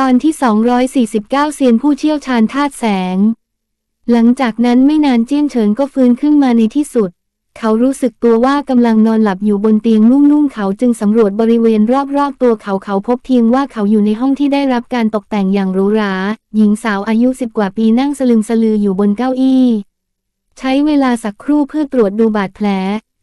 ตอนที่ 249 เซียนผู้เชี่ยวชาญธาตุแสง หลังจากนั้นไม่นานเจี้ยนเฉินก็ฟื้นขึ้นมาในที่สุด เขารู้สึกตัวว่ากำลังนอนหลับอยู่บนเตียงนุ่มๆเขาจึงสำรวจบริเวณรอบๆตัวเขาเขาพบเพียงว่าเขาอยู่ในห้องที่ได้รับการตกแต่งอย่างหรูหรา หญิงสาวอายุสิบกว่าปีนั่งสลึมสลืออยู่บนเก้าอี้ ใช้เวลาสักครู่เพื่อตรวจดูบาดแผล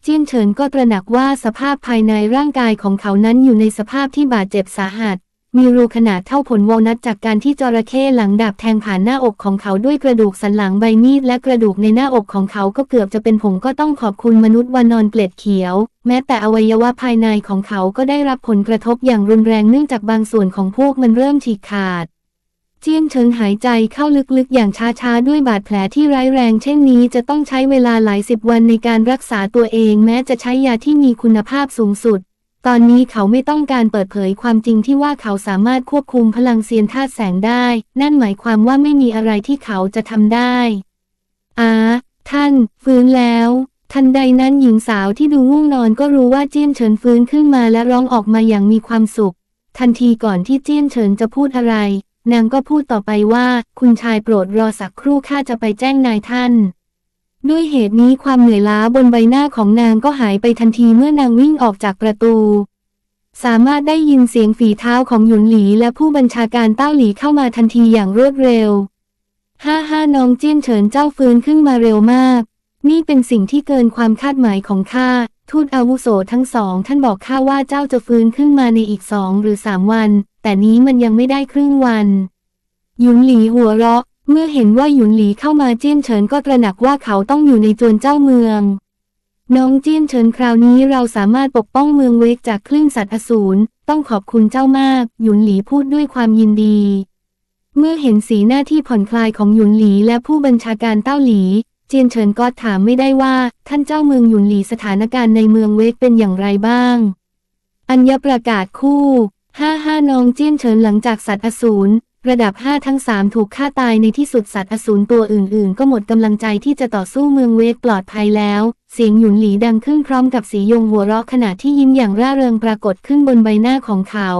เจี้ยนเฉินก็ตระหนักว่าสภาพภายในร่างกายของเขานั้นอยู่ในสภาพที่บาดเจ็บสาหัส มีรูขนาดเท่าผลวอลนัทจากการที่จระเข้หลังดาบแทงผ่านหน้าอกของเขาด้วยกระดูกสันหลังใบมีดและกระดูกในหน้าอกของเขาก็เกือบจะเป็นผงก็ต้องขอบคุณมนุษย์วานอนเกล็ดเขียว แม้แต่อวัยวะภายในของเขาก็ได้รับผลกระทบอย่างรุนแรงเนื่องจากบางส่วนของพวกมันเริ่มฉีกขาดเจี้ยนเฉิงหายใจเข้าลึกๆ อย่างช้าๆ ด้วยบาดแผลที่ร้ายแรงเช่นนี้จะต้องใช้เวลาหลายสิบวันในการรักษาตัวเองแม้จะใช้ยาที่มีคุณภาพสูงสุด ตอนนี้เขาไม่ต้องการเปิดเผยความจริงที่ว่าเขาสามารถควบคุมพลังเซียนธาตุแสงได้ นั่นหมายความว่าไม่มีอะไรที่เขาจะทำได้อาท่าน ฟื้นแล้ว ทันใดนั้นหญิงสาวที่ดูง่วงนอนก็รู้ว่าเจี้ยนเฉินฟื้นขึ้นมาและร้องออกมาอย่างมีความสุข ทันทีก่อนที่เจี้ยนเฉินจะพูดอะไร นางก็พูดต่อไปว่า คุณชายโปรดรอสักครู่ข้าจะไปแจ้งนายท่าน ด้วยเหตุนี้ความเหนื่อยล้าบนใบหน้าของนางก็หายไปทันทีเมื่อนางวิ่งออกจากประตู สามารถได้ยินเสียงฝีเท้าของหยุนหลีและผู้บัญชาการเต้าหลีเข้ามาทันทีอย่างรวดเร็ว ห้าห้าน้องเจี้ยนเฉินเจ้าฟื้นขึ้นมาเร็วมาก นี่เป็นสิ่งที่เกินความคาดหมายของข้า ทูตอาวุโสทั้งสอง ท่านบอกข้าว่าเจ้าจะฟื้นขึ้นมาในอีกสองหรือสามวัน แต่นี้มันยังไม่ได้ครึ่งวัน หยุนหลีหัวเราะ เมื่อเห็นว่าหยุนหลีเข้ามาเจี้ยนเฉินก็ตระหนักว่าเขาต้องอยู่ในจวนเจ้าเมือง น้องเจี้ยนเฉินคราวนี้เราสามารถปกป้องเมืองเวกจากคลื่นสัตว์อสูรต้องขอบคุณเจ้ามาก หยุนหลีพูดด้วยความยินดี เมื่อเห็นสีหน้าที่ผ่อนคลายของหยุนหลีและผู้บัญชาการเต้าหลี เจียนเฉินก็ถามไม่ได้ว่า ท่านเจ้าเมืองหยุนหลีสถานการณ์ในเมืองเวกเป็นอย่างไรบ้าง อัญญประกาศคู่ห้าห้าน้องเจี้ยนเฉินหลังจากสัตว์อสูร ระดับ 5 ทั้ง 3 ถูกฆ่าตายในที่สุดสัตว์อสูรตัวอื่นๆ ก็หมดกำลังใจที่จะต่อสู้เมืองเวกปลอดภัยแล้ว เสียงหยุนหลีดังขึ้นพร้อมกับสียงหัวเราะขณะที่ยิ้มอย่างร่าเริงปรากฏขึ้นบนใบหน้าของเขา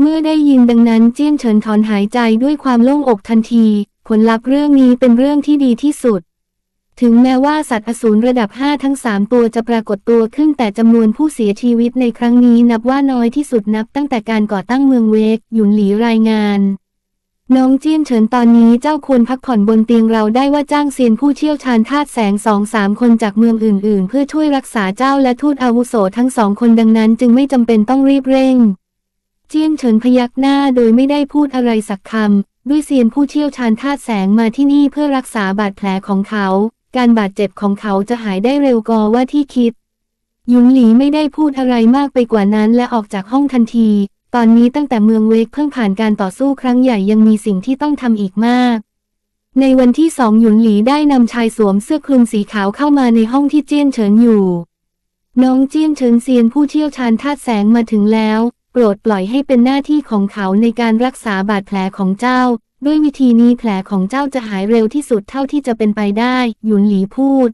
เมื่อได้ยินดังนั้นเจี้ยนเฉินถอนหายใจด้วยความโล่งอกทันที ผลลัพธ์เรื่องนี้เป็นเรื่องที่ดีที่สุด ถึงแม้ว่าสัตว์อสูรระดับ 5 ทั้ง 3 ตัวจะปรากฏตัวขึ้นแต่จำนวนผู้เสียชีวิตในครั้งนี้นับว่าน้อยที่สุดนับตั้งแต่การก่อตั้งเมืองเวก หยุนหลีรายงาน น้องเจี้ยนเฉินตอนนี้เจ้าควรพักผ่อนบนเตียงเราได้ว่าจ้างเซียนผู้เชี่ยวชาญธาตุแสงสองสามคนจากเมืองอื่น ๆ เพื่อช่วยรักษาเจ้าและทูตอาวุโสทั้งสองคนดังนั้นจึงไม่จำเป็นต้องรีบเร่ง เจี้ยนเฉินพยักหน้าโดยไม่ได้พูดอะไรสักคำด้วยเซียนผู้เชี่ยวชาญธาตุแสงมาที่นี่เพื่อรักษาบาดแผลของเขา การบาดเจ็บของเขาจะหายได้เร็วกว่าที่คิดหยุนหลีไม่ได้พูดอะไรมากไปกว่านั้นและออกจากห้องทันที ตอนนี้ตั้งแต่เมืองเวกเพิ่งผ่านการต่อสู้ครั้งใหญ่ยังมีสิ่งที่ต้องทำอีกมาก ในวันที่สองหยุนหลีได้นำชายสวมเสื้อคลุมสีขาวเข้ามาในห้องที่เจี้ยนเฉินอยู่ น้องเจี้ยนเฉินเซียนผู้เชี่ยวชาญธาตุแสงมาถึงแล้ว โปรดปล่อยให้เป็นหน้าที่ของเขาในการรักษาบาดแผลของเจ้า ด้วยวิธีนี้แผลของเจ้าจะหายเร็วที่สุดเท่าที่จะเป็นไปได้ หยุนหลีพูด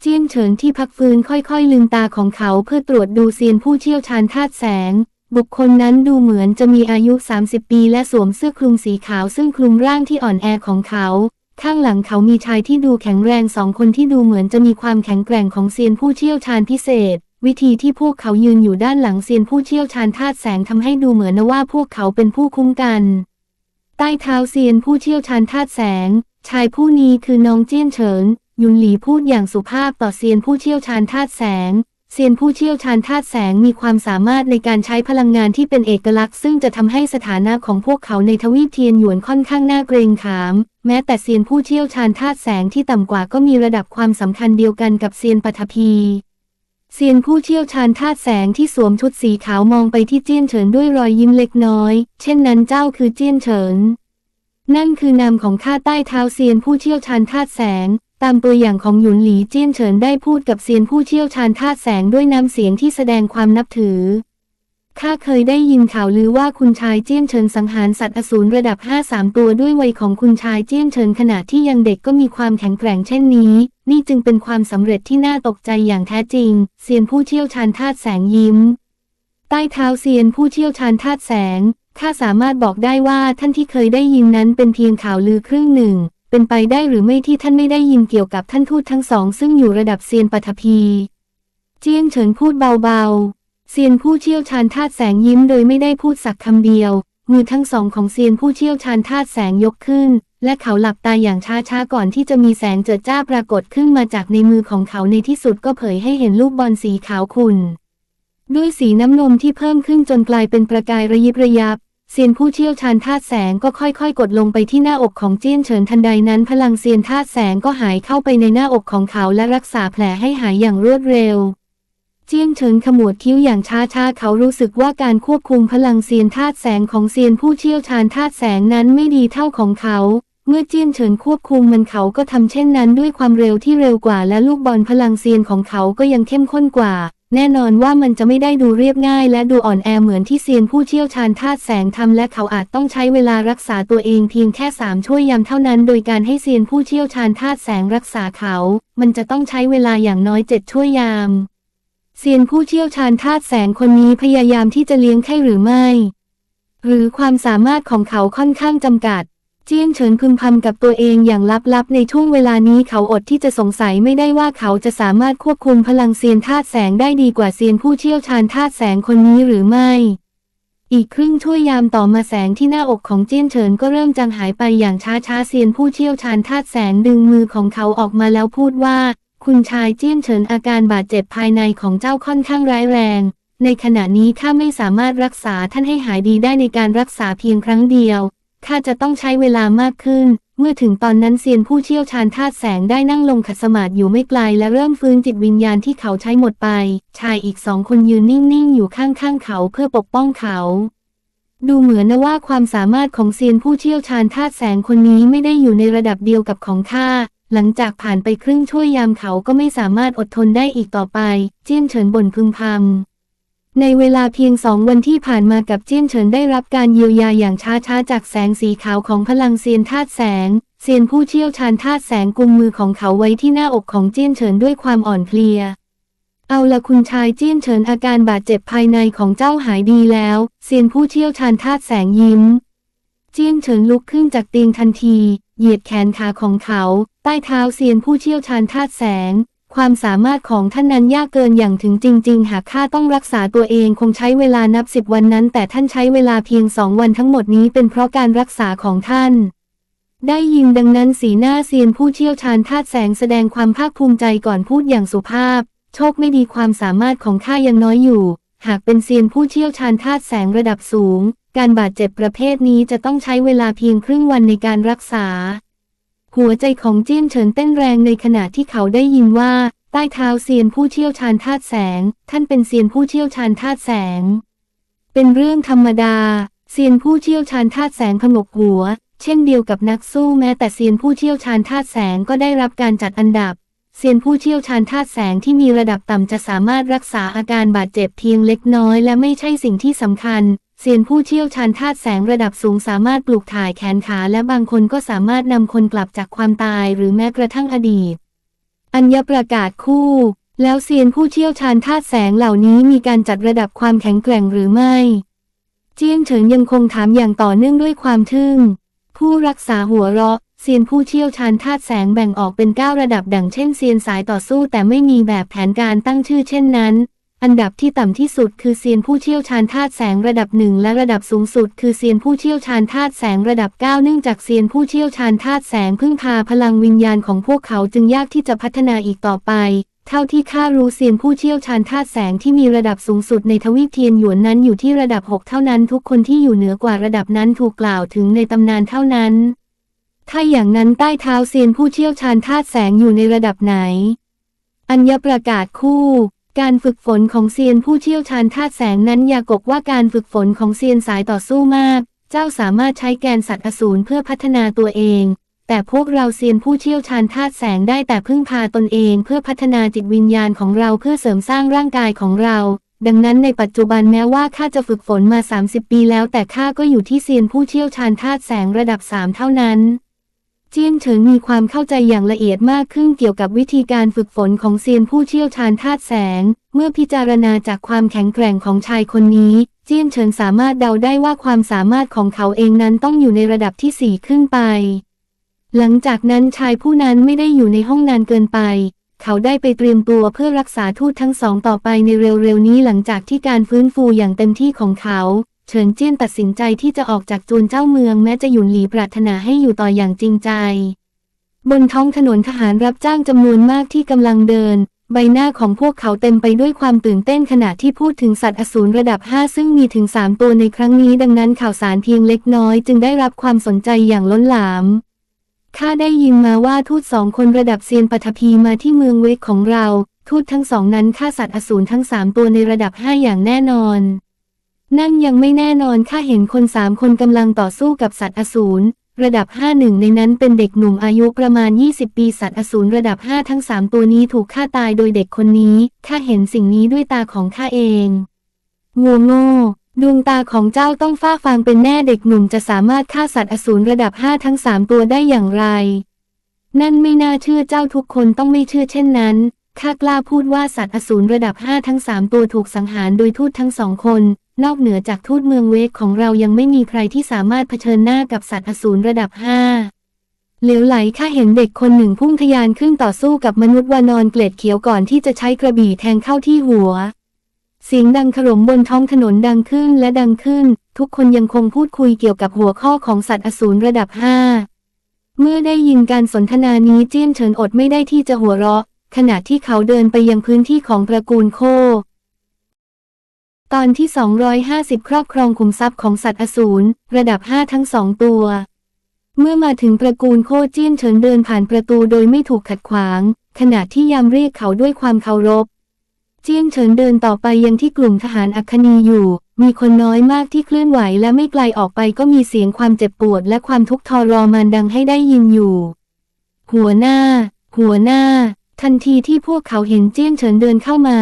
เจียนเฉินที่พักฟื้นค่อยๆลืมตาของเขาเพื่อตรวจดูเซียนผู้เชี่ยวชาญธาตุแสง บุคคลนั้นดูเหมือนจะมีอายุ 30 ปีและสวมเสื้อคลุมสีขาวซึ่งคลุมร่างที่อ่อนแอของเขา ข้างหลังเขามีชายที่ดูแข็งแรงสองคนที่ดูเหมือนจะมีความแข็งแกร่งของเซียนผู้เชี่ยวชาญพิเศษวิธีที่พวกเขายืนอยู่ด้านหลังเซียนผู้เชี่ยวชาญธาตุแสงทำให้ดูเหมือนว่าพวกเขาเป็นผู้คุ้มกัน ต้เท้าเซียนผู้เชี่ยวชาญธาตุแสง ชายผู้นี้คือน้องเจี้ยนเฉิน ยุนหลีพูดอย่างสุภาพต่อเซียนผู้เชี่ยวชาญธาตุแสง เซียนผู้เชี่ยวชาญธาตุแสงมีความสามารถในการใช้พลังงานที่เป็นเอกลักษณ์ ซึ่งจะทำให้สถานะของพวกเขาในทวีปเทียนหยวนค่อนข้างน่าเกรงขาม แม้แต่เซียนผู้เชี่ยวชาญธาตุแสงที่ต่ำกว่าก็มีระดับความสำคัญเดียวกันกับเซียนปฐพีเซียนผู้เชี่ยวชาญธาตุแสงที่สวมชุดสีขาวมองไปที่เจี้ยนเฉินด้วยรอยยิ้มเล็กน้อย เช่นนั้นเจ้าคือเจี้ยนเฉิน นั่นคือนามของข้าใต้เท้าเซียนผู้เชี่ยวชาญธาตุแสง ตามตัวอย่างของหยุนหลีเจี้ยนเฉินได้พูดกับเซียนผู้เชี่ยวชาญธาตุแสงด้วยน้ำเสียงที่แสดงความนับถือ ข้าเคยได้ยินข่าวลือว่าคุณชายเจี้ยนเฉินสังหารสัตว์อสูรระดับห้าสามตัวด้วยวัยของคุณชายเจี้ยนเฉินขณะที่ยังเด็กก็มีความแข็งแกร่งเช่นนี้ นี่จึงเป็นความสำเร็จที่น่าตกใจอย่างแท้จริง เซียนผู้เชี่ยวชาญธาตุแสงยิ้ม ใต้เท้าเซียนผู้เชี่ยวชาญธาตุแสง ข้าสามารถบอกได้ว่าท่านที่เคยได้ยินนั้นเป็นเพียงข่าวลือครึ่งหนึ่ง เป็นไปได้หรือไม่ที่ท่านไม่ได้ยินเกี่ยวกับท่านทูตทั้งสอง ซึ่งอยู่ระดับเซียนปัทภีเจียงเฉินพูดเบาๆ เซียนผู้เชี่ยวชาญธาตุแสงยิ้มโดยไม่ได้พูดสักคำเดียว มือทั้งสองของเซียนผู้เชี่ยวชาญธาตุแสงยกขึ้น และเขาหลับตาอย่างช้าๆก่อนที่จะมีแสงเจิดจ้าปรากฏขึ้นมาจากในมือของเขาในที่สุดก็เผยให้เห็นลูกบอลสีขาวขุ่น ด้วยสีน้ำนมที่เพิ่มขึ้นจนกลายเป็นประกายระยิบระยับ เซียนผู้เชี่ยวชาญธาตุแสงก็ค่อยๆ กดลงไปที่หน้าอกของเจี้ยนเฉินทันใดนั้น พลังเซียนธาตุแสงก็หายเข้าไปในหน้าอกของเขาและรักษาแผลให้หายอย่างรวดเร็ว เจี้ยนเฉินขมวดคิ้วอย่างช้าๆ เขารู้สึกว่าการควบคุมพลังเซียนธาตุแสงของเซียนผู้เชี่ยวชาญธาตุแสงนั้นไม่ดีเท่าของเขาเมื่อเจี้ยนเฉินควบคุมมันเขาก็ทำเช่นนั้นด้วยความเร็วที่เร็วกว่าและลูกบอลพลังเซียนของเขาก็ยังเข้มข้นกว่า แน่นอนว่ามันจะไม่ได้ดูเรียบง่ายและดูอ่อนแอเหมือนที่เซียนผู้เชี่ยวชาญธาตุแสงทำและเขาอาจต้องใช้เวลารักษาตัวเองเพียงแค่สามช่วยยามเท่านั้น โดยการให้เซียนผู้เชี่ยวชาญธาตุแสงรักษาเขา มันจะต้องใช้เวลาอย่างน้อยเจ็ดช่วยยาม เซียนผู้เชี่ยวชาญธาตุแสงคนนี้พยายามที่จะเลี้ยงไข้หรือไม่ หรือความสามารถของเขาค่อนข้างจำกัด เจี้ยนเฉินพึมพำกับตัวเองอย่างลับๆ ในช่วงเวลานี้เขาอดที่จะสงสัยไม่ได้ว่าเขาจะสามารถควบคุมพลังเซียนธาตุแสงได้ดีกว่าเซียนผู้เชี่ยวชาญธาตุแสงคนนี้หรือไม่ อีกครึ่งช่วยยามต่อมาแสงที่หน้าอกของเจี้ยนเฉินก็เริ่มจางหายไปอย่างช้าๆเซียนผู้เชี่ยวชาญธาตุแสงดึงมือของเขาออกมาแล้วพูดว่า คุณชายเจี้ยนเฉินอาการบาดเจ็บภายในของเจ้าค่อนข้างร้ายแรง ในขณะนี้ข้าไม่สามารถรักษาท่านให้หายดีได้ในการรักษาเพียงครั้งเดียว ข้าจะต้องใช้เวลามากขึ้น เมื่อถึงตอนนั้นเซียนผู้เชี่ยวชาญธาตุแสงได้นั่งลงขัดสมาธิอยู่ไม่ไกลและเริ่มฟื้นจิตวิญญาณที่เขาใช้หมดไป ชายอีกสองคนยืนนิ่งๆอยู่ข้างๆเขาเพื่อปกป้องเขา ดูเหมือนนะว่าความสามารถของเซียนผู้เชี่ยวชาญธาตุแสงคนนี้ไม่ได้อยู่ในระดับเดียวกับของข้าหลังจากผ่านไปครึ่งช่วยยามเขาก็ไม่สามารถอดทนได้อีกต่อไป เจี้ยนเฉินบ่นพึมพำ ในเวลาเพียงสองวันที่ผ่านมากับเจี้ยนเฉินได้รับการเยียวยาอย่างช้าๆ จากแสงสีขาวของพลังเซียนธาตุแสง เซียนผู้เชี่ยวชาญธาตุแสงกุมมือของเขาไว้ที่หน้าอกของเจี้ยนเฉินด้วยความอ่อนเพลีย เอาละคุณชายเจี้ยนเฉินอาการบาดเจ็บภายในของเจ้าหายดีแล้ว เซียนผู้เชี่ยวชาญธาตุแสงยิ้ม เจี้ยนเฉินลุกขึ้นจากเตียงทันที เหยียดแขนขาของเขา ใต้เท้าเซียนผู้เชี่ยวชาญธาตุแสง ความสามารถของท่านนั้นยากเกินอย่างถึงจริง ๆ หากข้าต้องรักษาตัวเองคงใช้เวลานับสิบวันนั้น แต่ท่านใช้เวลาเพียงสองวันทั้งหมดนี้เป็นเพราะการรักษาของท่าน ได้ยินดังนั้นสีหน้าเซียนผู้เชี่ยวชาญธาตุแสงแสดงความภาคภูมิใจก่อนพูดอย่างสุภาพ โชคไม่ดีความสามารถของข้ายังน้อยอยู่ หากเป็นเซียนผู้เชี่ยวชาญธาตุแสงระดับสูง การบาดเจ็บประเภทนี้จะต้องใช้เวลาเพียงครึ่งวันในการรักษา หัวใจของเจี้ยนเฉินเต้นแรงในขณะที่เขาได้ยินว่า ใต้เท้าเซียนผู้เชี่ยวชาญธาตุแสง ท่านเป็นเซียนผู้เชี่ยวชาญธาตุแสง เป็นเรื่องธรรมดา เซียนผู้เชี่ยวชาญธาตุแสงผงกหัว เช่นเดียวกับนักสู้แม้แต่เซียนผู้เชี่ยวชาญธาตุแสงก็ได้รับการจัดอันดับ เซียนผู้เชี่ยวชาญธาตุแสงที่มีระดับต่ำจะสามารถรักษาอาการบาดเจ็บเพียงเล็กน้อย และไม่ใช่สิ่งที่สำคัญ เซียนผู้เชี่ยวชาญธาตุแสงระดับสูงสามารถปลูกถ่ายแขนขาและบางคนก็สามารถนำคนกลับจากความตายหรือแม้กระทั่งอดีต อัญญประกาศคู่ แล้วเซียนผู้เชี่ยวชาญธาตุแสงเหล่านี้มีการจัดระดับความแข็งแกร่งหรือไม่ เจียงเฉินยังคงถามอย่างต่อเนื่องด้วยความทึ่ง ผู้รักษาหัวเราะเซียนผู้เชี่ยวชาญธาตุแสงแบ่งออกเป็น 9 ระดับดังเช่นเซียนสายต่อสู้แต่ไม่มีแบบแผนการตั้งชื่อเช่นนั้น อันดับที่ต่ำที่สุดคือเซียนผู้เชี่ยวชาญธาตุแสงระดับหนึ่งและระดับสูงสุดคือเซียนผู้เชี่ยวชาญธาตุแสงระดับ 9 เนื่องจากเซียนผู้เชี่ยวชาญธาตุแสงพึ่งพาพลังวิญญาณของพวกเขาจึงยากที่จะพัฒนาอีกต่อไป เท่าที่ข้ารู้เซียนผู้เชี่ยวชาญธาตุแสงที่มีระดับสูงสุดในทวีปเทียนหยวนนั้นอยู่ที่ระดับ 6 เท่านั้น ทุกคนที่อยู่เหนือกว่าระดับนั้นถูกกล่าวถึงในตำนานเท่านั้น ถ้าอย่างนั้นใต้เท้าเซียนผู้เชี่ยวชาญธาตุแสงอยู่ในระดับไหน อัญญประกาศคู่ การฝึกฝนของเซียนผู้เชี่ยวชาญธาตุแสงนั้นยากกว่าการฝึกฝนของเซียนสายต่อสู้มาก เจ้าสามารถใช้แกนสัตว์อสูรเพื่อพัฒนาตัวเอง แต่พวกเราเซียนผู้เชี่ยวชาญธาตุแสงได้แต่พึ่งพาตนเองเพื่อพัฒนาจิตวิญญาณของเราเพื่อเสริมสร้างร่างกายของเรา ดังนั้นในปัจจุบันแม้ว่าข้าจะฝึกฝนมา 30 ปีแล้วแต่ข้าก็อยู่ที่เซียนผู้เชี่ยวชาญธาตุแสงระดับ 3 เท่านั้น เจียนเฉินมีความเข้าใจอย่างละเอียดมากขึ้นเกี่ยวกับวิธีการฝึกฝนของเซียนผู้เชี่ยวชาญธาตุแสง เมื่อพิจารณาจากความแข็งแกร่งของชายคนนี้ เจียนเฉินสามารถเดาได้ว่าความสามารถของเขาเองนั้นต้องอยู่ในระดับที่สี่ขึ้นไป หลังจากนั้นชายผู้นั้นไม่ได้อยู่ในห้องนานเกินไป เขาได้ไปเตรียมตัวเพื่อรักษาทูตทั้งสองต่อไปในเร็วๆนี้หลังจากที่การฟื้นฟูอย่างเต็มที่ของเขา เฉินเจี้ยนตัดสินใจที่จะออกจากจวนเจ้าเมืองแม้จะหยุนหลีปรารถนาให้อยู่ต่ออย่างจริงใจ บนท้องถนนทหารรับจ้างจำนวนมากที่กำลังเดิน ใบหน้าของพวกเขาเต็มไปด้วยความตื่นเต้นขณะที่พูดถึงสัตว์อสูรระดับ 5 ซึ่งมีถึง 3 ตัวในครั้งนี้ ดังนั้นข่าวสารเพียงเล็กน้อย จึงได้รับความสนใจอย่างล้นหลามข้าได้ยินมาว่าทูตสองคนระดับเซียนปฐพีมาที่เมืองเวกของเรา ทูตทั้งสองนั้นฆ่าสัตว์อสูรทั้งสามตัวในระดับห้าอย่างแน่นอน นั่นยังไม่แน่นอนข้าเห็นคนสามคนกำลังต่อสู้กับสัตว์อสูรระดับห้าหนึ่งในนั้นเป็นเด็กหนุ่มอายุประมาณ 20 ปีสัตว์อสูรระดับห้าทั้งสามตัวนี้ถูกฆ่าตายโดยเด็กคนนี้ข้าเห็นสิ่งนี้ด้วยตาของข้าเองงัวโง่ดวงตาของเจ้าต้องฟ้าฟางเป็นแน่เด็กหนุ่มจะสามารถฆ่าสัตว์อสูรระดับห้าทั้งสามตัวได้อย่างไร นั่นไม่น่าเชื่อเจ้าทุกคนต้องไม่เชื่อเช่นนั้นข้ากล้าพูดว่าสัตว์อสูรระดับห้าทั้งสามตัวถูกสังหารโดยทูตทั้งสองคน นอกเหนือจากทูตเมืองเวกของเรายังไม่มีใครที่สามารถเผชิญหน้ากับสัตว์อสูรระดับห้าเหลวไหลข้าเห็นเด็กคนหนึ่งพุ่งทะยานขึ้นต่อสู้กับมนุษย์วานอนเกล็ดเขียวก่อนที่จะใช้กระบี่แทงเข้าที่หัว เสียงดังขร่มบนท้องถนนดังขึ้นและดังขึ้น ทุกคนยังคงพูดคุยเกี่ยวกับหัวข้อของสัตว์อสูรระดับห้าเมื่อได้ยินการสนทนานี้เจี้ยนเฉินอดไม่ได้ที่จะหัวเราะ ขณะที่เขาเดินไปยังพื้นที่ของตระกูลโค ตอนที่ 250 ครอบครองขุมทรัพย์ของสัตว์อสูรระดับ 5 ทั้งสองตัว เมื่อมาถึงตระกูลโคเจี้ยนเฉินเดินผ่านประตูโดยไม่ถูกขัดขวาง ขณะที่ยามเรียกเขาด้วยความเคารพ เจี้ยนเฉินเดินต่อไปยังที่กลุ่มทหารอัคคนีอยู่ มีคนน้อยมากที่เคลื่อนไหวและไม่ไกลออกไปก็มีเสียงความเจ็บปวดและความทุกข์ทรมานดังให้ได้ยินอยู่ หัวหน้า หัวหน้า ทันทีที่พวกเขาเห็นเจี้ยนเฉินเดินเข้ามา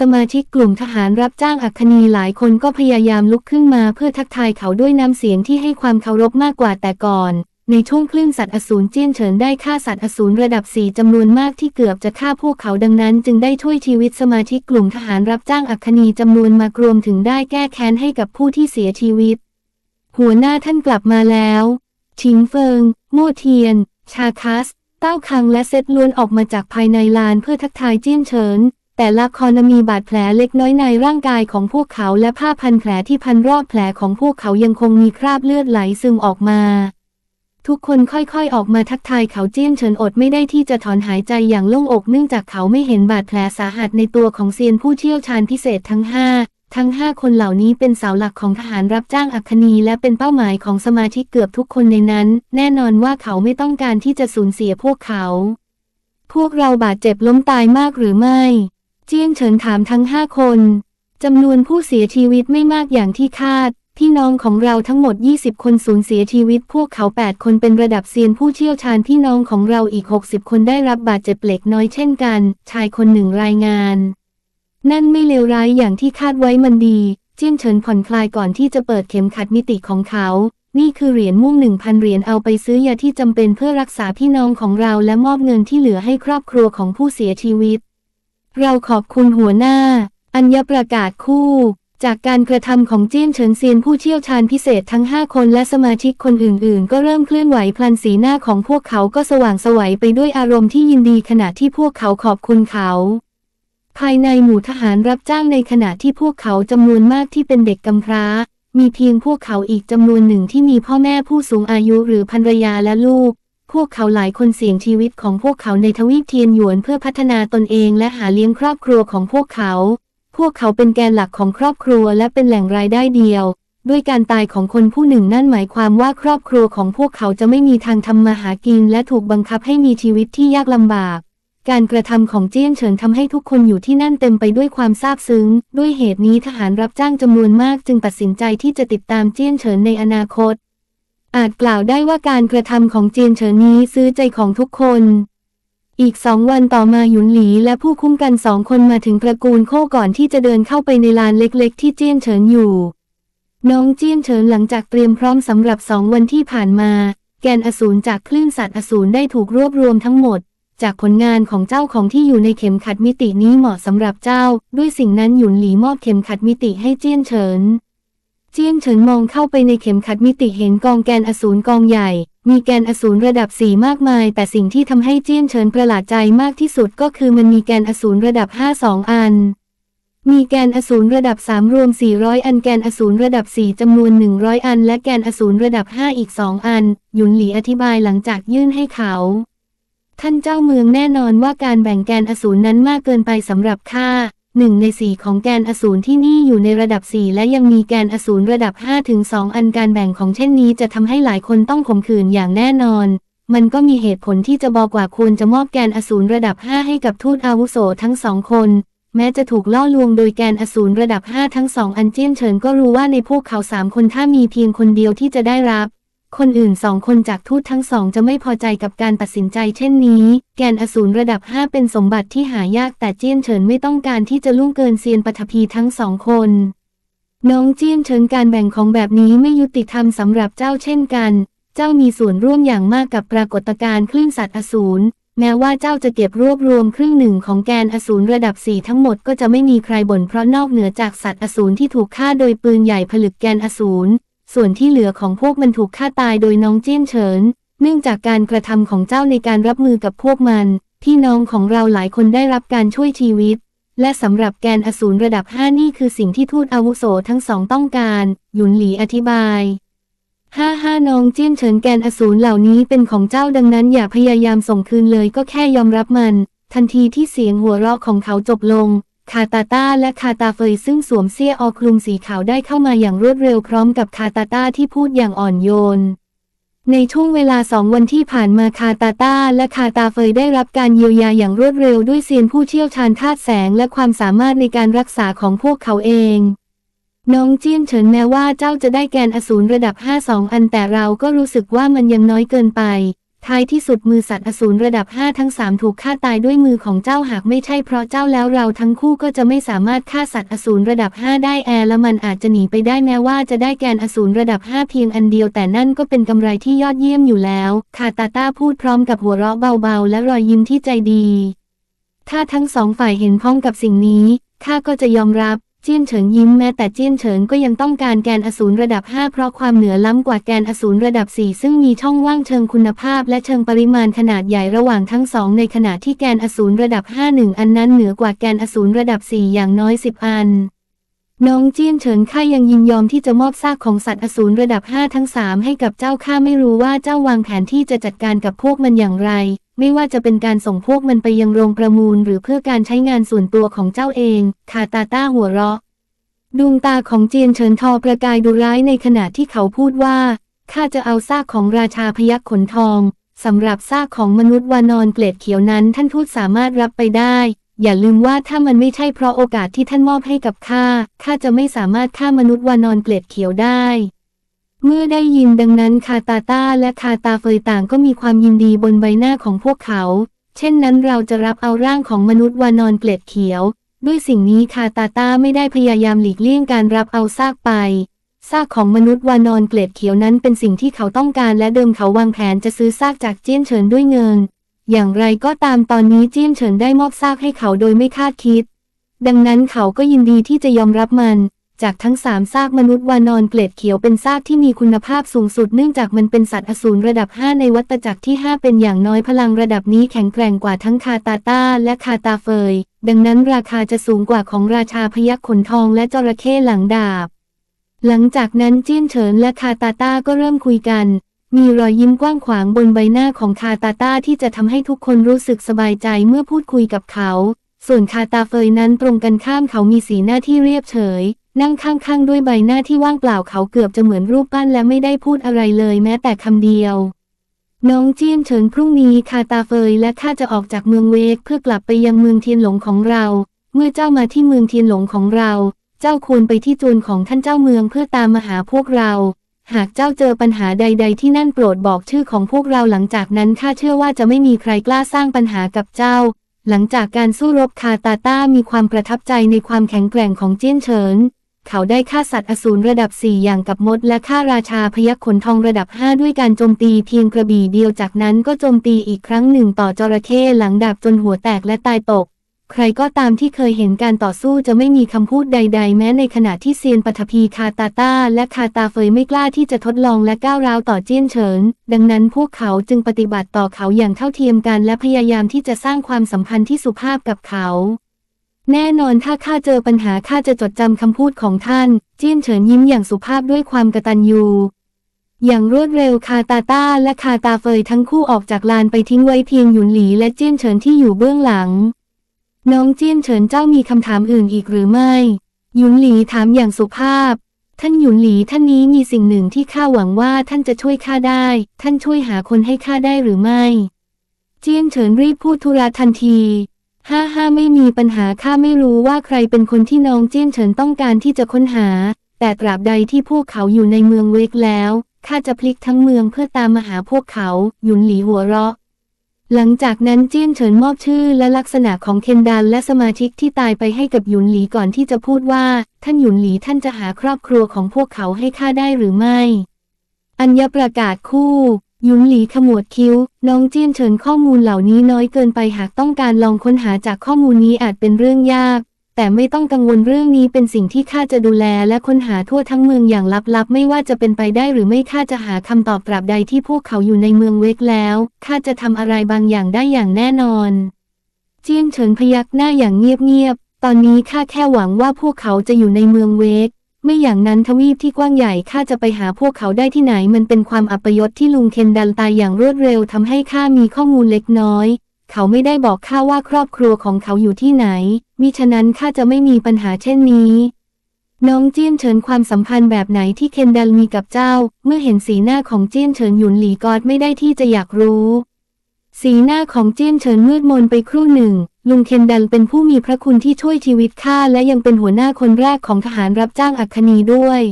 สมาชิกกลุ่มทหารรับจ้างอัคคนีหลายคนก็พยายามลุกขึ้นมาเพื่อทักทายเขาด้วยน้ำเสียงที่ให้ความเคารพมากกว่าแต่ก่อน ในช่วงคลื่นสัตว์อสูรเจี้ยนเฉินได้ฆ่าสัตว์อสูรระดับสี่จำนวนมากที่เกือบจะฆ่าพวกเขาดังนั้น จึงได้ช่วยชีวิตสมาชิกกลุ่มทหารรับจ้างอัคคนีจำนวนมากรวมถึงได้แก้แค้นให้กับผู้ที่เสียชีวิต หัวหน้าท่านกลับมาแล้วชิงเฟิง โมเทียน ชาคัส เต้าคังและเซตล้วนออกมาจากภายในลานเพื่อทักทายเจี้ยนเฉิน แต่ละคอนมีบาดแผลเล็กน้อยในร่างกายของพวกเขาและผ้าพันแผลที่พันรอบแผลของพวกเขายังคงมีคราบเลือดไหลซึมออกมา ทุกคนค่อยๆออกมาทักทายเขาเจี้ยนเฉินอดไม่ได้ที่จะถอนหายใจอย่างโล่งอกเนื่องจากเขาไม่เห็นบาดแผลสาหัสในตัวของเซียนผู้เชี่ยวชาญพิเศษทั้งห้าทั้งห้าคนเหล่านี้เป็นเสาหลักของทหารรับจ้างอัคนีและเป็นเป้าหมายของสมาชิกเกือบทุกคนในนั้น แน่นอนว่าเขาไม่ต้องการที่จะสูญเสียพวกเขา พวกเราบาดเจ็บล้มตายมากหรือไม่ เจี้ยงเฉินถามทั้งห้าคนจำนวนผู้เสียชีวิตไม่มากอย่างที่คาด พี่น้องของเราทั้งหมด 20 คนสูญเสียชีวิต พวกเขา 8 คนเป็นระดับเซียนผู้เชี่ยวชาญพี่น้องของเราอีก 60 คนได้รับบาดเจ็บเล็กน้อยเช่นกัน ชายคนหนึ่งรายงาน นั่นไม่เลวร้ายอย่างที่คาดไว้มันดี เจี้ยนเฉินผ่อนคลายก่อนที่จะเปิดเข็มขัดมิติของเขา นี่คือเหรียญม่วงหนึ่งพันเหรียญเอาไปซื้อยาที่จำเป็นเพื่อรักษาพี่น้องของเราและมอบเงินที่เหลือให้ครอบครัวของผู้เสียชีวิต เราขอบคุณหัวหน้า อัญญประกาศคู่ จากการกระทำของเจี้ยนเฉินเซียนผู้เชี่ยวชาญพิเศษทั้ง 5 คนและสมาชิกคนอื่นๆ ก็เริ่มเคลื่อนไหวพลันสีหน้าของพวกเขาก็สว่างสวัยไปด้วยอารมณ์ที่ยินดีขณะที่พวกเขาขอบคุณเขาภายในหมู่ทหารรับจ้างในขณะที่พวกเขาจำนวนมากที่เป็นเด็กกำพร้า มีเพียงพวกเขาอีกจำนวนหนึ่งที่มีพ่อแม่ผู้สูงอายุหรือภรรยาและลูก พวกเขาหลายคนเสี่ยงชีวิตของพวกเขาในทวีปเทียนหยวนเพื่อพัฒนาตนเองและหาเลี้ยงครอบครัวของพวกเขา พวกเขาเป็นแกนหลักของครอบครัวและเป็นแหล่งรายได้เดียว ด้วยการตายของคนผู้หนึ่งนั่นหมายความว่าครอบครัวของพวกเขาจะไม่มีทางทำมาหากินและถูกบังคับให้มีชีวิตที่ยากลำบาก การกระทำของเจี้ยนเฉินทำให้ทุกคนอยู่ที่นั่นเต็มไปด้วยความซาบซึ้ง ด้วยเหตุนี้ทหารรับจ้างจำนวนมากจึงตัดสินใจที่จะติดตามเจี้ยนเฉินในอนาคต อาจกล่าวได้ว่าการกระทำของเจียนเฉินนี้ซื้อใจของทุกคน อีกสองวันต่อมาหยุนหลีและผู้คุ้มกันสองคนมาถึงตระกูลโคก่อนที่จะเดินเข้าไปในลานเล็กๆ ที่เจียนเฉินอยู่ น้องเจียนเฉินหลังจากเตรียมพร้อมสำหรับสองวันที่ผ่านมา แกนอสูรจากคลื่นสัตว์อสูรได้ถูกรวบรวมทั้งหมด จากผลงานของเจ้าของที่อยู่ในเข็มขัดมิตินี้เหมาะสำหรับเจ้า ด้วยสิ่งนั้นหยุนหลีมอบเข็มขัดมิติให้เจียนเฉิน เจี้ยนเฉินมองเข้าไปในเข็มขัดมิติเห็นกองแกนอสูรกองใหญ่ มีแกนอสูรระดับสี่มากมาย แต่สิ่งที่ทำให้เจี้ยนเฉินประหลาดใจมากที่สุดก็คือมันมีแกนอสูรระดับห้าสองอัน มีแกนอสูรระดับ3รวม 400 อันแกนอสูรระดับ4จำนวน 100 อัน และแกนอสูรระดับ5อีก2อัน หยุนหลีอธิบายหลังจากยื่นให้เขา ท่านเจ้าเมืองแน่นอนว่าการแบ่งแกนอสูรนั้นมากเกินไปสำหรับข้า หนึ่งในสี่ของแกนอสูรที่นี่อยู่ในระดับ 4 และยังมีแกนอสูรระดับ 5 ถึง 2 อันการแบ่งของเช่นนี้จะทำให้หลายคนต้องข่มขืนอย่างแน่นอน มันก็มีเหตุผลที่จะบอกว่าควรจะมอบแกนอสูรระดับ 5 ให้กับทูตอาวุโสทั้งสองคน แม้จะถูกล่อลวงโดยแกนอสูรระดับ 5 ทั้งสองอันเจี้ยนเฉินก็รู้ว่าในพวกเขาสามคนถ้ามีเพียงคนเดียวที่จะได้รับ คนอื่นสองคนจากทูตทั้งสองจะไม่พอใจกับการตัดสินใจเช่นนี้ แกนอสูรระดับ 5 เป็นสมบัติที่หายากแต่เจี้ยนเฉินไม่ต้องการที่จะล่วงเกินเซียนปฐพีทั้งสองคน น้องเจี้ยนเฉินการแบ่งของแบบนี้ไม่ยุติธรรมสำหรับเจ้าเช่นกัน เจ้ามีส่วนร่วมอย่างมากกับปรากฏการณ์คลื่นสัตว์อสูรแม้ว่าเจ้าจะเก็บรวบรวมครึ่งหนึ่งของแกนอสูรระดับสี่ทั้งหมดก็จะไม่มีใครบ่นเพราะนอกเหนือจากสัตว์อสูรที่ถูกฆ่าโดยปืนใหญ่ผลึกแกนอสูร ส่วนที่เหลือของพวกมันถูกฆ่าตายโดยน้องเจี้ยนเฉิน เนื่องจากการกระทำของเจ้าในการรับมือกับพวกมัน พี่น้องของเราหลายคนได้รับการช่วยชีวิต และสำหรับแกนอสูรระดับ5นี่คือสิ่งที่ทูตอาวุโสทั้งสองต้องการ หยุนหลีอธิบายห้าห้าน้องเจี้ยนเฉินแกนอสูรเหล่านี้เป็นของเจ้าดังนั้นอย่าพยายามส่งคืนเลยก็แค่ยอมรับมัน ทันทีที่เสียงหัวเราะของเขาจบลง คาตาต้าและคาตาเฟยซึ่งสวมเสื้อออคลุมสีขาวได้เข้ามาอย่างรวดเร็วพร้อมกับคาตาต้าที่พูดอย่างอ่อนโยน ในช่วงเวลาสองวันที่ผ่านมาคาตาต้าและคาตาเฟยได้รับการเยียวยาอย่างรวดเร็วด้วยเซียนผู้เชี่ยวชาญธาตุแสงและความสามารถในการรักษาของพวกเขาเองน้องเจี้ยนเฉินแม้ว่าเจ้าจะได้แกนอสูรระดับ 5 2 อันแต่เราก็รู้สึกว่ามันยังน้อยเกินไป ท้ายที่สุดมือสัตว์อสูรระดับ 5 ทั้ง 3 ถูกฆ่าตายด้วยมือของเจ้าหากไม่ใช่เพราะเจ้าแล้วเราทั้งคู่ก็จะไม่สามารถฆ่าสัตว์อสูรระดับ 5 ได้แอร์และมันอาจจะหนีไปได้แม้ว่าจะได้แกนอสูรระดับ 5 เพียงอันเดียวแต่นั่นก็เป็นกำไรที่ยอดเยี่ยมอยู่แล้วคาตาต้าพูดพร้อมกับหัวเราะเบาๆ และรอยยิ้มที่ใจดี ถ้าทั้งสองฝ่ายเห็นพ้องกับสิ่งนี้ข้าก็จะยอมรับ เจี้ยนเฉิงยิ้มแม้แต่เจี้ยนเฉิงก็ยังต้องการแกนอสูรระดับ 5 เพราะความเหนือล้ำกว่าแกนอสูรระดับ 4 ซึ่งมีช่องว่างเชิงคุณภาพและเชิงปริมาณขนาดใหญ่ระหว่างทั้งสองในขณะที่แกนอสูรระดับ 5 1 อันนั้นเหนือกว่าแกนอสูรระดับ 4 อย่างน้อย 10 อัน น้องเจี้ยนเฉินข้ายังยินยอมที่จะมอบซากของสัตว์อสูรระดับ5ทั้ง3ให้กับเจ้าข้าไม่รู้ว่าเจ้าวางแผนที่จะจัดการกับพวกมันอย่างไร ไม่ว่าจะเป็นการส่งพวกมันไปยังโรงประมูล หรือเพื่อการใช้งานส่วนตัวของเจ้าเองคาตาต้าหัวเราะ ดวงตาของเจียนเฉินทอประกายดุร้ายในขณะที่เขาพูดว่าข้าจะเอาซากของราชาพยัคฆ์ขนทองสำหรับซากของมนุษย์วานอนเกล็ดเขียวนั้นท่านทูตสามารถรับไปได้ อย่าลืมว่าถ้ามันไม่ใช่เพราะโอกาสที่ท่านมอบให้กับข้า ข้าจะไม่สามารถฆ่ามนุษย์วานอนเกล็ดเขียวได้ เมื่อได้ยินดังนั้นคาตาต้าและคาตาเฟยต่างก็มีความยินดีบนใบหน้าของพวกเขา เช่นนั้นเราจะรับเอาร่างของมนุษย์วานอนเกล็ดเขียว ด้วยสิ่งนี้คาตาต้าไม่ได้พยายามหลีกเลี่ยงการรับเอาซากไป ซากของมนุษย์วานอนเกล็ดเขียวนั้นเป็นสิ่งที่เขาต้องการและเดิมเขาวางแผนจะซื้อซากจากเจี้ยนเฉินด้วยเงิน อย่างไรก็ตามตอนนี้เจี้ยนเฉินได้มอบซากให้เขาโดยไม่คาดคิด ดังนั้นเขาก็ยินดีที่จะยอมรับมัน จากทั้งสามซากมนุษย์วานอนเกล็ดเขียวเป็นซากที่มีคุณภาพสูงสุดเนื่องจากมันเป็นสัตว์อสูรระดับ 5 ในวัตจักรที่ 5 เป็นอย่างน้อยพลังระดับนี้แข็งแกร่งกว่าทั้งคาตาต้าและคาตาเฟย ดังนั้นราคาจะสูงกว่าของราชาพยัคฆ์ขนทองและจระเข้หลังดาบ หลังจากนั้นเจี้ยนเฉินและคาตาต้าก็เริ่มคุยกัน มีรอยยิ้มกว้างขวางบนใบหน้าของคาตาต้าที่จะทำให้ทุกคนรู้สึกสบายใจเมื่อพูดคุยกับเขา ส่วนคาตาเฟยนั้นตรงกันข้ามเขามีสีหน้าที่เรียบเฉย นั่งข้างๆด้วยใบหน้าที่ว่างเปล่าเขาเกือบจะเหมือนรูปปั้นและไม่ได้พูดอะไรเลยแม้แต่คำเดียว น้องเจียนเฉินพรุ่งนี้คาตาเฟยและข้าจะออกจากเมืองเวกเพื่อกลับไปยังเมืองเทียนหลงของเรา เมื่อเจ้ามาที่เมืองเทียนหลงของเรา เจ้าควรไปที่จูนของท่านเจ้าเมืองเพื่อตามมาหาพวกเรา หากเจ้าเจอปัญหาใด ๆ ที่นั่นโปรดบอกชื่อของพวกเราหลังจากนั้นข้าเชื่อว่าจะไม่มีใครกล้าสร้างปัญหากับเจ้า หลังจากการสู้รบคาตาต้ามีความประทับใจในความแข็งแกร่งของเจี้ยนเฉิน เขาได้ฆ่าสัตว์อสูรระดับ 4 อย่างกับมด และฆ่าราชาพยัคฆ์ขนทองระดับ 5 ด้วยการโจมตีเพียงกระบี่เดียวจากนั้นก็โจมตีอีกครั้งหนึ่งต่อจระเข้หลังดาบจนหัวแตกและตายตก ใครก็ตามที่เคยเห็นการต่อสู้จะไม่มีคำพูดใด ๆ แม้ในขณะที่เซียนปฐพีคาตาตาและคาตาเฟยไม่กล้าที่จะทดลองและก้าวร้าวต่อเจี้ยนเฉิน ดังนั้นพวกเขาจึงปฏิบัติต่อเขาอย่างเท่าเทียมกันและพยายามที่จะสร้างความสัมพันธ์ที่สุภาพกับเขา แน่นอนถ้าข้าเจอปัญหาข้าจะจดจำคำพูดของท่าน เจี้ยนเฉินยิ้มอย่างสุภาพด้วยความกตัญญูอย่างรวดเร็วคาตาต้าและคาตาเฟยทั้งคู่ออกจากลานไปทิ้งไว้เพียงหยุนหลีและเจี้ยนเฉินที่อยู่เบื้องหลัง น้องเจี้ยนเฉินเจ้ามีคำถามอื่นอีกหรือไม่ หยุนหลีถามอย่างสุภาพ ท่านหยุนหลีท่านนี้มีสิ่งหนึ่งที่ข้าหวังว่าท่านจะช่วยข้าได้ ท่านช่วยหาคนให้ข้าได้หรือไม่ เจี้ยนเฉินรีบพูดธุระทันทีห้าห้าไม่มีปัญหาข้าไม่รู้ว่าใครเป็นคนที่น้องเจี้ยนเฉินต้องการที่จะค้นหา แต่ตราบใดที่พวกเขาอยู่ในเมืองเวกแล้วข้าจะพลิกทั้งเมืองเพื่อตามมาหาพวกเขา หยุนหลีหัวเราะ หลังจากนั้นเจี้ยนเฉินมอบชื่อและลักษณะของเคนดานและสมาชิกที่ตายไปให้กับหยุนหลีก่อนที่จะพูดว่า ท่านหยุนหลีท่านจะหาครอบครัวของพวกเขาให้ข้าได้หรือไม่ อัญญประกาศคู่หยุนหลีขมวดคิ้ว น้องเจี้ยนเฉินข้อมูลเหล่านี้น้อยเกินไปหากต้องการลองค้นหาจากข้อมูลนี้อาจเป็นเรื่องยาก แต่ไม่ต้องกังวลเรื่องนี้เป็นสิ่งที่ข้าจะดูแลและค้นหาทั่วทั้งเมืองอย่างลับๆ ไม่ว่าจะเป็นไปได้หรือไม่ข้าจะหาคำตอบตราบใดที่พวกเขาอยู่ในเมืองเวกแล้วข้าจะทำอะไรบางอย่างได้อย่างแน่นอน เจียนเฉินพยักหน้าอย่างเงียบๆตอนนี้ข้าแค่หวังว่าพวกเขาจะอยู่ในเมืองเวกไม่อย่างนั้นทวีปที่กว้างใหญ่ข้าจะไปหาพวกเขาได้ที่ไหนมันเป็นความอัปยศที่ลุงเคนดันตายอย่างรวดเร็วทำให้ข้ามีข้อมูลเล็กน้อย เขาไม่ได้บอกข้าว่าครอบครัวของเขาอยู่ที่ไหน มิฉะนั้นข้าจะไม่มีปัญหาเช่นนี้ น้องเจี้ยนเฉินความสัมพันธ์แบบไหนที่เคนดัลมีกับเจ้า เมื่อเห็นสีหน้าของเจี้ยนเฉินหยุนหลีกอดไม่ได้ที่จะอยากรู้ สีหน้าของเจี้ยนเฉินมืดมนไปครู่หนึ่ง ลุงเคนดัลเป็นผู้มีพระคุณที่ช่วยชีวิตข้าและยังเป็นหัวหน้าคนแรกของทหารรับจ้างอัคคณีด้วย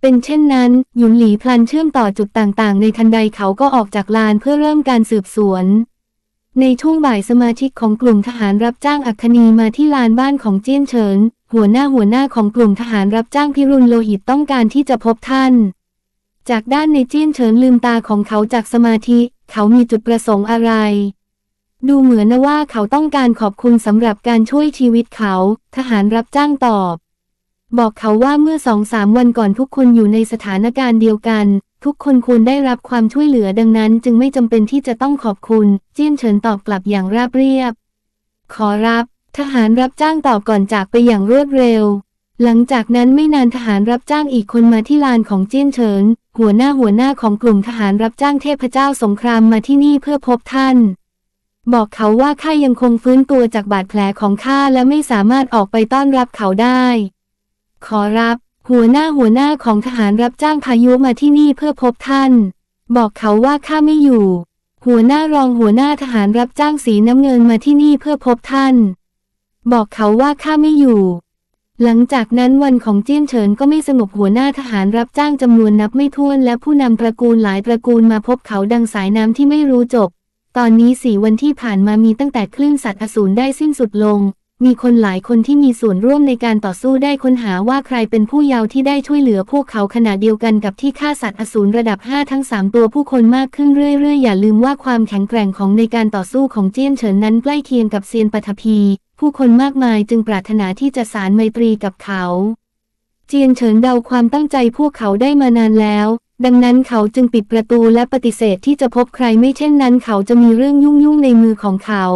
เป็นเช่นนั้น หยุนหลีพลันเชื่อมต่อจุดต่างๆ ในทันใดเขาก็ออกจากลานเพื่อเริ่มการสืบสวน ในช่วงบ่ายสมาชิกของกลุ่มทหารรับจ้างอัคคีมาที่ลานบ้านของเจี้ยนเฉิน หัวหน้าหัวหน้าของกลุ่มทหารรับจ้างพิรุณโลหิตต้องการที่จะพบท่าน จากด้านในเจี้ยนเฉินลืมตาของเขาจากสมาธิ เขามีจุดประสงค์อะไร ดูเหมือนนะว่าเขาต้องการขอบคุณสำหรับการช่วยชีวิตเขา ทหารรับจ้างตอบ บอกเขาว่าเมื่อสองสามวันก่อนทุกคนอยู่ในสถานการณ์เดียวกัน ทุกคนควรได้รับความช่วยเหลือดังนั้น จึงไม่จำเป็นที่จะต้องขอบคุณ เจี้ยนเฉินตอบกลับอย่างราบเรียบ ขอรับ ทหารรับจ้างตอบก่อนจากไปอย่างรวดเร็ว หลังจากนั้นไม่นานทหารรับจ้างอีกคนมาที่ลานของเจี้ยนเฉิน หัวหน้าหัวหน้าของกลุ่มทหารรับจ้างเทพเจ้าสงครามมาที่นี่เพื่อพบท่าน บอกเขาว่าข้ายังคงฟื้นตัวจากบาดแผลของข้าและไม่สามารถออกไปต้อนรับเขาได้ ขอรับ หัวหน้าหัวหน้าของทหารรับจ้างพายุมาที่นี่เพื่อพบท่าน บอกเขาว่าข้าไม่อยู่ หัวหน้ารองหัวหน้าทหารรับจ้างสีน้ำเงินมาที่นี่เพื่อพบท่าน บอกเขาว่าข้าไม่อยู่ หลังจากนั้นวันของเจี้ยนเฉินก็ไม่สงบหัวหน้าทหารรับจ้างจำนวนนับไม่ถ้วนและผู้นำตระกูลหลายตระกูลมาพบเขาดังสายน้ำที่ไม่รู้จบ ตอนนี้สี่วันที่ผ่านมามีตั้งแต่คลื่นสัตว์อสูรได้สิ้นสุดลง มีคนหลายคนที่มีส่วนร่วมในการต่อสู้ได้ค้นหาว่าใครเป็นผู้เยาว์ที่ได้ช่วยเหลือพวกเขาขณะเดียวกันกับที่ฆ่าสัตว์อสูรระดับ 5 ทั้ง 3 ตัวผู้คนมากขึ้นเรื่อยๆ อย่าลืมว่าความแข็งแกร่งของในการต่อสู้ของเจี้ยนเฉินนั้นใกล้เคียงกับเซียนปฐพี ผู้คนมากมายจึงปรารถนาที่จะสารไมตรีกับเขา เจียนเฉินเดาความตั้งใจพวกเขาได้มานานแล้วดังนั้นเขาจึงปิดประตูและปฏิเสธที่จะพบใครไม่เช่นนั้นเขาจะมีเรื่องยุ่งๆในมือของเขา